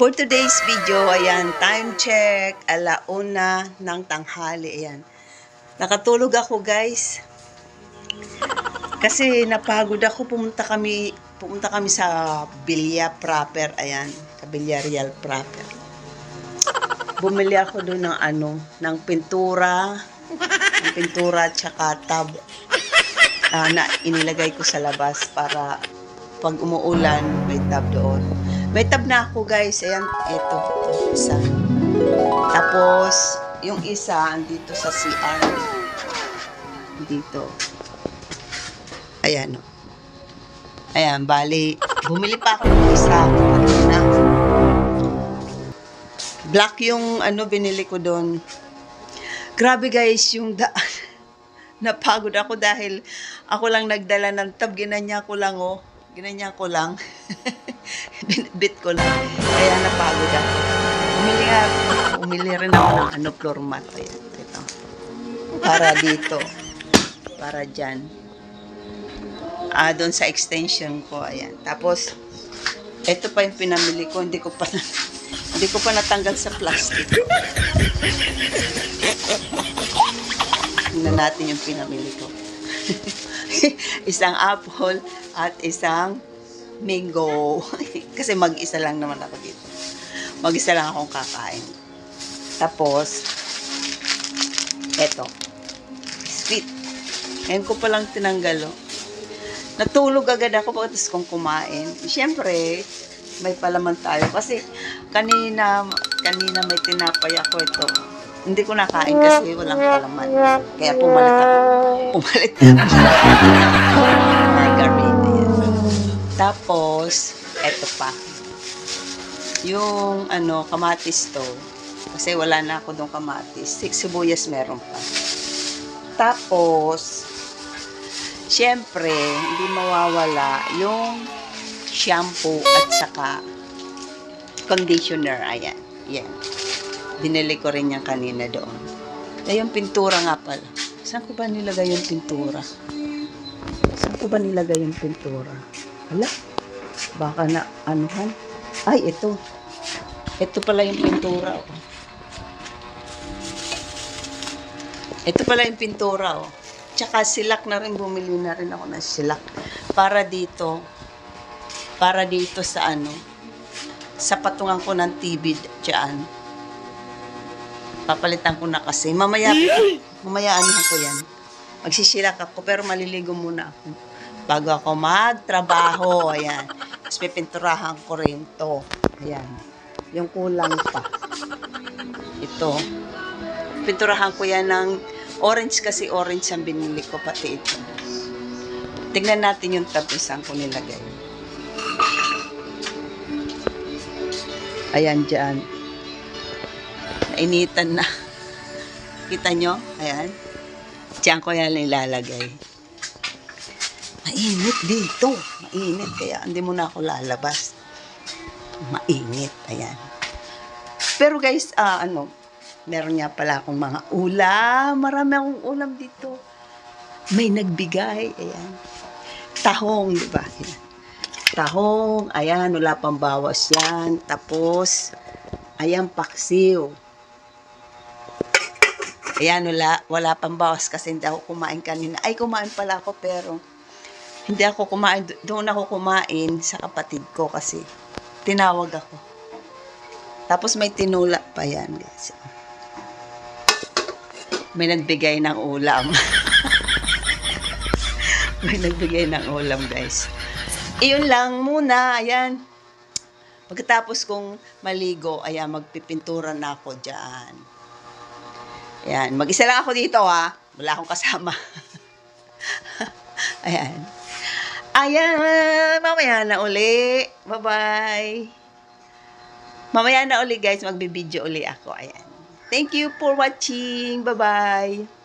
For today's video, ayan, time check, alauna ng tanghali, ayan. Nakatulog ako, guys. Kasi napagod ako, pumunta kami, pumunta kami sa Bilya proper, ayan, sa Villarreal proper. Bumili ako doon ng ano, ng pintura, ng pintura at saka tab ah, na inilagay ko sa labas para pag umuulan, may tab doon. May tab na ako guys. Ayan, ito. Isa. Tapos, yung isa, andito sa CR. Dito. Ayan, oh. Ayan, bali, bumili pa ako ng isa. Na. Black yung ano binili ko doon. Grabe guys, yung daan. Napagod ako dahil ako lang nagdala ng tab. Ginanya ko lang, oh. Ginanya ko lang. Bit ko lang. Kaya napagod ako. Umili, nga, umili rin ako ng ano, floor mat. Ayan, ito. Para dito. Para dyan. Ah, doon sa extension ko. Ayan. Tapos, ito pa yung pinamili ko. Hindi ko pa na, hindi ko pa natanggal sa plastic. Tingnan natin yung pinamili ko. isang apple at isang mango. Kasi mag-isa lang naman ako dito. Mag-isa lang akong kakain. Tapos, eto. Sweet. Ngayon ko palang tinanggal, oh. Natulog agad ako pagkatapos kong kumain. Siyempre, may palaman tayo. Kasi, kanina, kanina may tinapay ako ito. Hindi ko nakain kasi walang palaman. Kaya pumalit ako. Pumalit Margarita. Tapos, eto pa. Yung ano, kamatis to. Kasi wala na ako doon kamatis. Six sibuyas meron pa. Tapos, syempre, hindi mawawala yung shampoo at saka conditioner. Ayan. Yan. Binili ko rin yan kanina doon. Eh, yung pintura nga pala. Saan ko ba nilagay yung pintura? Saan ko ba nilagay yung pintura? Wala. Baka na, anuhan. Ay, ito. Ito pala yung pintura, oh. Ito pala yung pintura, oh. Tsaka silak na rin, bumili na rin ako ng silak. Para dito, para dito sa ano, sa patungan ko ng TV dyan. Papalitan ko na kasi. Mamaya, mamaya anihan ko yan. Magsisilak ako, pero maliligo muna ako. Bago ako magtrabaho, ayan. Tapos pipinturahan ko rin to. Ayan. Yung kulang pa. Ito. Pinturahan ko yan ng orange kasi orange ang binili ko, pati ito. Tingnan natin yung tapos saan ko nilagay. Ayan dyan. Nainitan na. Kita nyo? Ayan. Diyan ko yan nilalagay. Mainit dito. Mainit. Kaya hindi mo na ako lalabas. Mainit. Ayan. Pero guys, ah, ano, meron nga pala akong mga ulam. Marami akong ulam dito. May nagbigay. Ayan. Tahong, di ba? Tahong. Ayan, wala pang bawas yan. Tapos, ayan, paksiw. Ayan, wala, wala pang bawas kasi hindi ako kumain kanina. Ay, kumain pala ako pero hindi ako kumain. Do- Doon ako kumain sa kapatid ko kasi tinawag ako. Tapos may tinula pa yan, guys. May nagbigay ng ulam. may nagbigay ng ulam, guys. Iyon lang muna, ayan. Pagkatapos kong maligo, ayan, magpipintura na ako dyan. Ayan, mag-isa lang ako dito ha. Wala akong kasama. Ayan. Ayan, mamaya na uli. Bye-bye. Mamaya na uli guys, magbibideo uli ako. Ayan. Thank you for watching. Bye-bye.